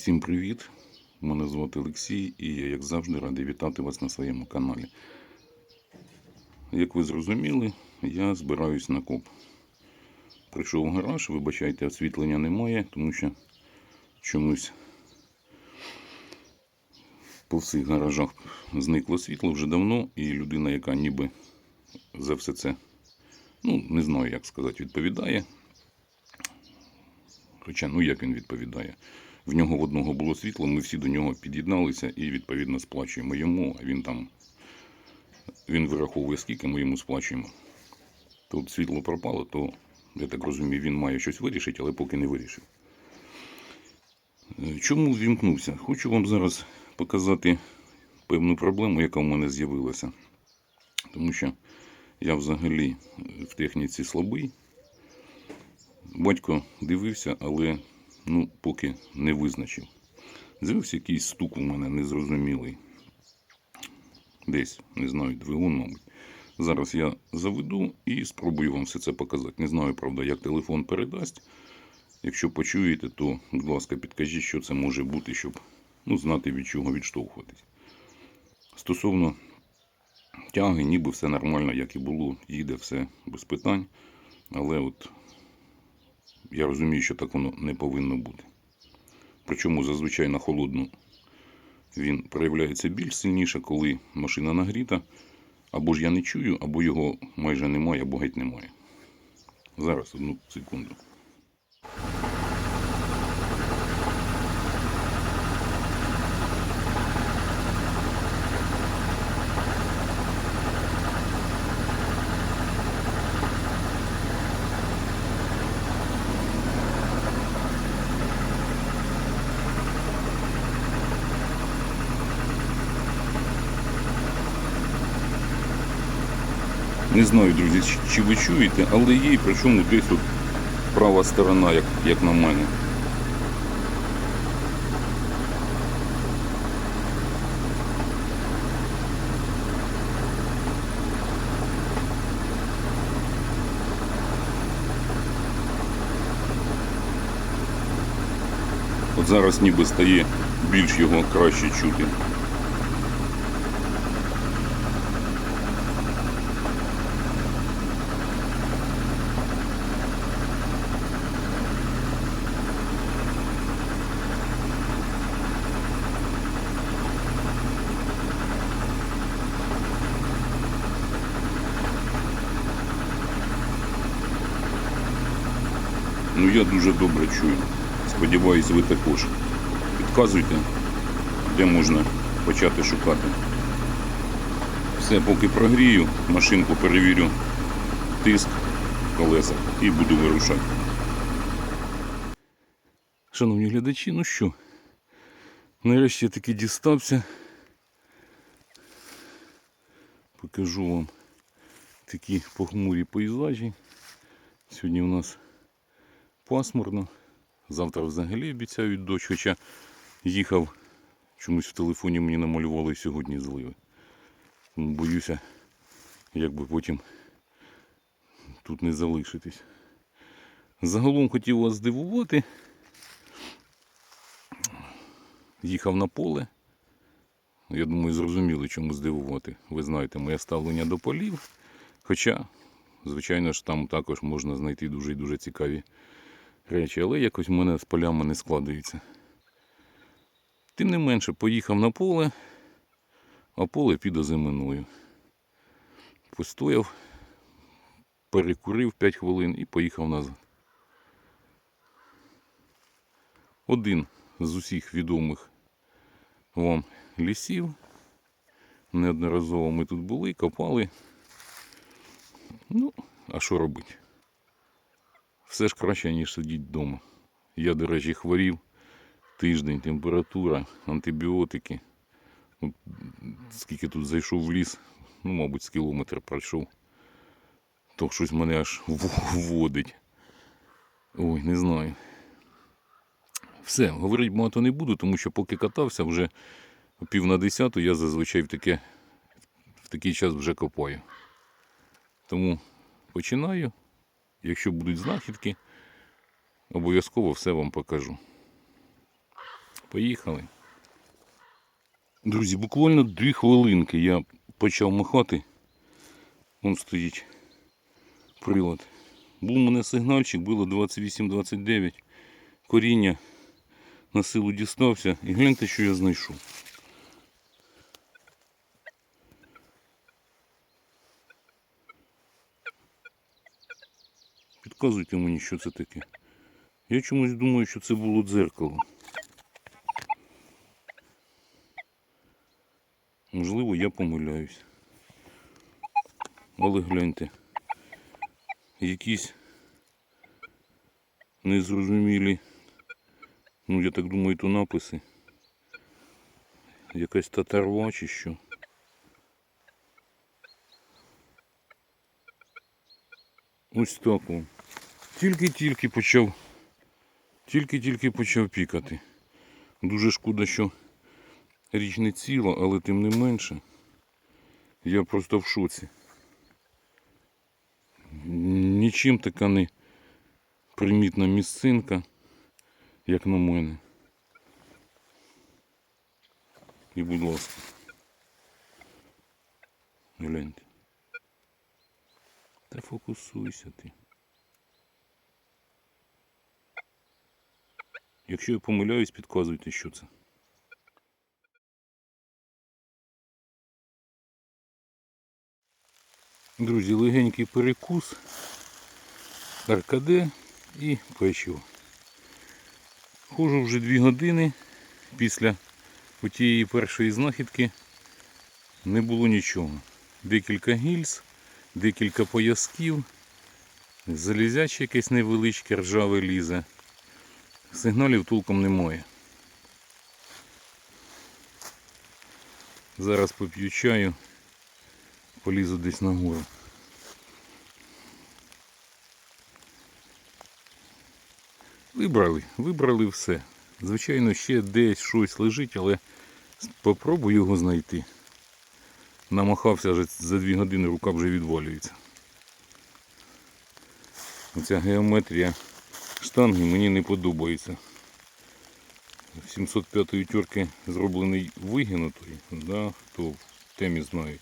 Всім привіт! Мене звати Олексій і я, як завжди, радий вітати вас на своєму каналі. Як ви зрозуміли, я збираюсь на коп. Прийшов в гараж, вибачайте, освітлення немає, тому що чомусь по всіх гаражах зникло світло вже давно, і людина, яка ніби за все це, ну, не знаю, як сказати, відповідає. Хоча, ну як він відповідає? В нього в одного було світло, ми всі до нього під'єдналися і відповідно сплачуємо йому, а він там він вираховує, скільки ми йому сплачуємо. Тут світло пропало, то, я так розумію, він має щось вирішити, але поки не вирішив. Е, Чому ввімкнувся? Хочу вам зараз показати певну проблему, яка в мене з'явилася. Тому що я взагалі в техніці слабий. Батько дивився, але ну, поки не визначив. З'явився якийсь стук у мене незрозумілий. Десь, не знаю, двигун, мабуть. Зараз я заведу і спробую вам все це показати. Не знаю, правда, як телефон передасть. Якщо почуєте, то, будь ласка, підкажіть, що це може бути, щоб ну, знати, від чого відштовхуватись. Стосовно тяги, ніби все нормально, як і було, їде все без питань. Але от я розумію, що так воно не повинно бути. Причому зазвичай на холодну він проявляється більш сильніше, коли машина нагріта. Або ж я не чую, або його майже немає, або геть немає. Зараз одну секунду. Не знаю, друзі, чи- ви чуєте, але є, причому десь от права сторона, як, як на мене. От зараз ніби стає більш його краще чути. Ну я дуже добре чую. Сподіваюсь, ви також. Підказуйте, де можна почати шукати. Все, поки прогрію, машинку перевірю тиск в колесах і буду вирушати. Шановні глядачі, ну що, нарешті я таки дістався. Покажу вам такі похмурі пейзажі. Сьогодні у нас пасмурно. Завтра взагалі обіцяють дощ, хоча їхав, чомусь в телефоні мені намалювали сьогодні зливи. Боюся, як би потім тут не залишитись. Загалом хотів вас здивувати. Їхав на поле. Я думаю, зрозуміли, чому здивувати. Ви знаєте моє ставлення до полів. Хоча, звичайно ж, там також можна знайти дуже і дуже цікаві речі, але якось в мене з полями не складається. Тим не менше, поїхав на поле, а поле під озиминою. Постояв, перекурив 5 хвилин і поїхав назад. Один з усіх відомих вам лісів. Неодноразово ми тут були, копали. Ну, а що робити? Все ж краще, ніж сидіти вдома. Я, до речі, хворів тиждень, температура, антибіотики. От Скільки тут зайшов в ліс, ну, мабуть, з кілометр пройшов. То щось мене аж вводить. Ой, не знаю. Все, говорити багато не буду, тому що поки катався, вже пів на десяту я зазвичай в, таке, в такий час вже копаю. Тому починаю. Якщо будуть знахідки, обов'язково все вам покажу. Поїхали. Друзі, буквально дві хвилинки я почав махати. Вон стоїть прилад. Був у мене сигнальчик, було 28-29. Коріння на силу дістався. І гляньте, що я знайшов. Підказуйте мені, що це таке. Я чомусь думаю, що це було дзеркало. Можливо, я помиляюсь. Але гляньте. Якісь незрозумілі, ну я так думаю, то написи. Якась татарва чи що. Ось так вам. Тільки-тільки почав. Тільки-тільки почав пікати. Дуже шкода, що річ не ціла, але тим не менше. Я просто в шоці. Нічим така не примітна місцинка, як на мене. І будь ласка. Гляньте. Та фокусуйся ти. Якщо я помиляюсь, підказуйте, що це. Друзі, легенький перекус, аркаде і печиво. Хожу вже дві години після тієї першої знахідки не було нічого. Декілька гільз, декілька поясків, залізяче якесь невеличке ржаве лізе. Сигналів толком немає. Зараз поп'ю чаю, полізу десь нагору. Вибрали, вибрали все. Звичайно, ще десь щось лежить, але попробую його знайти. Намахався вже за дві години, рука вже відвалюється. Оця геометрія штанги мені не подобається. 705 тюрки зроблений вигинутий, да, хто в темі знають.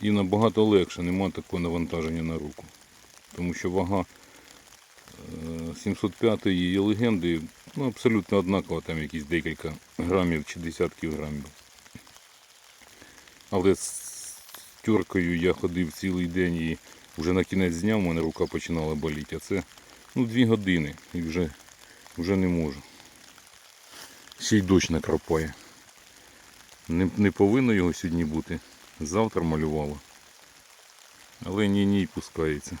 І набагато легше, нема такого навантаження на руку. Тому що вага 705 є легенди ну, абсолютно однакова, там якісь декілька грамів чи десятків грамів. Але з тюркою я ходив цілий день і вже на кінець дня в мене рука починала боліти. А це ну, дві години і вже, вже не можу. Ще й дощ накрапає. Не, не повинно його сьогодні бути. Завтра малювало. Але ні-ні пускається.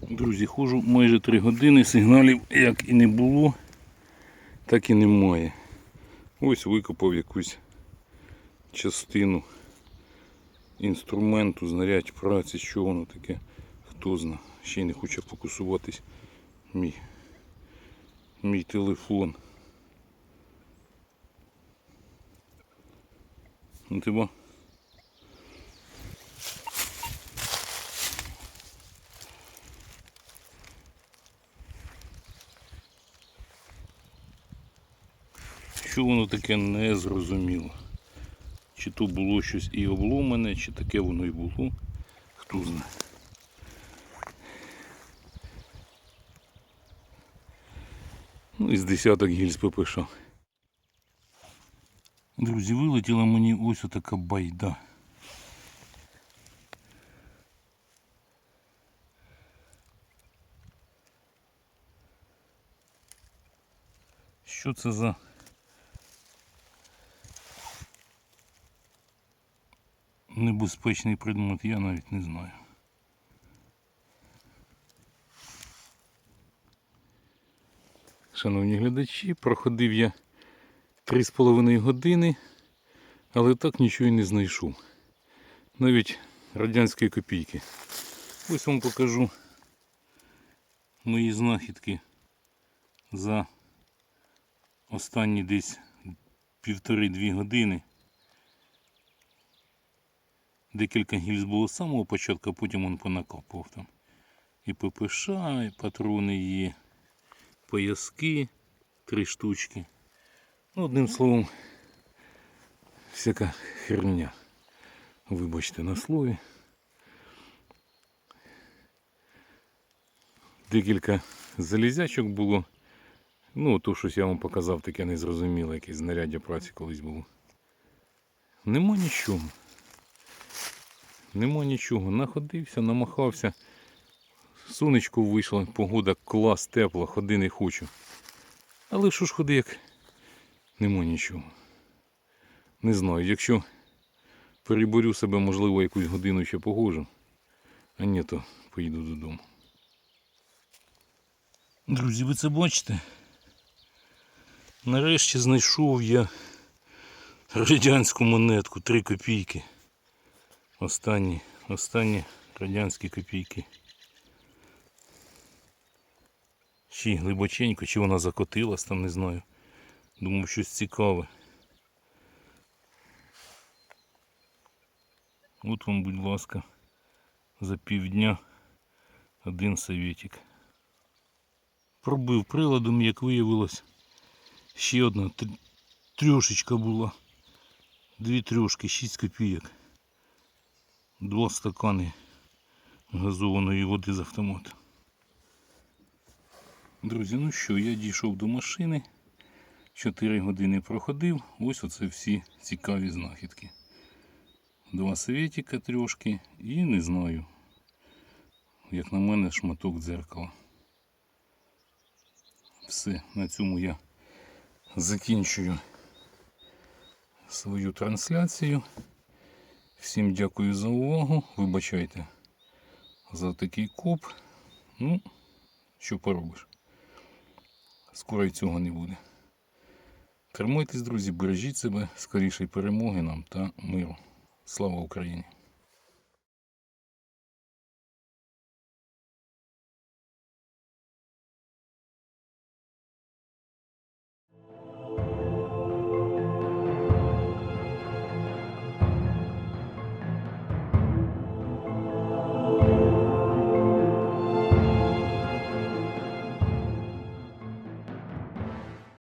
Друзі, ходжу майже 3 години, сигналів як і не було, так і немає. Ось викопав якусь частину інструменту, знарядь праці, що воно таке, хто зна. Ще й не хоче фокусуватись мій, мій телефон. Ну ти ба? Що воно таке не зрозуміло. Чи то було щось і обломане, чи таке воно і було, хто знає. Ну і з десяток гільз ППШ. Друзі, вилетіла мені ось така байда. Що це за небезпечний предмет, я навіть не знаю. Шановні глядачі, проходив я 3,5 години, але так нічого і не знайшов. Навіть радянської копійки. Ось вам покажу мої знахідки за останні десь півтори-дві години. Декілька гільз було з самого початку, а потім він понакопував там. І ППШ, і патрони є, пояски. Три штучки. Ну, одним словом, всяка херня. Вибачте на слові. Декілька залізячок було. Ну, то щось я вам показав, таке незрозуміле, якесь знаряддя праці колись було. Нема нічого. Нема нічого. Находився, намахався. Сонечко вийшло, погода клас, тепла, ходи не хочу. Але що ж ходи, як нема нічого. Не знаю, якщо переборю себе, можливо, якусь годину ще погожу. А ні, то поїду додому. Друзі, ви це бачите? Нарешті знайшов я радянську монетку 3 копійки. Останні, останні радянські копійки. Чи глибоченько, чи вона закотилась там, не знаю. Думав, щось цікаве. От вам, будь ласка, за півдня один совєтик. Пробив приладом, як виявилось, ще одна тр- трьошечка була. Дві трьошки, 6 копійок. Два стакани газованої води з автомату. Друзі, ну що, я дійшов до машини. 4 години проходив. Ось оце всі цікаві знахідки. Два совєтіка трьошки і не знаю. Як на мене, шматок дзеркала. Все, на цьому я закінчую свою трансляцію. Всім дякую за увагу. Вибачайте за такий коп. Ну, що поробиш. Скоро й цього не буде. Тримуйтесь, друзі, бережіть себе, скорішої перемоги нам та миру. Слава Україні!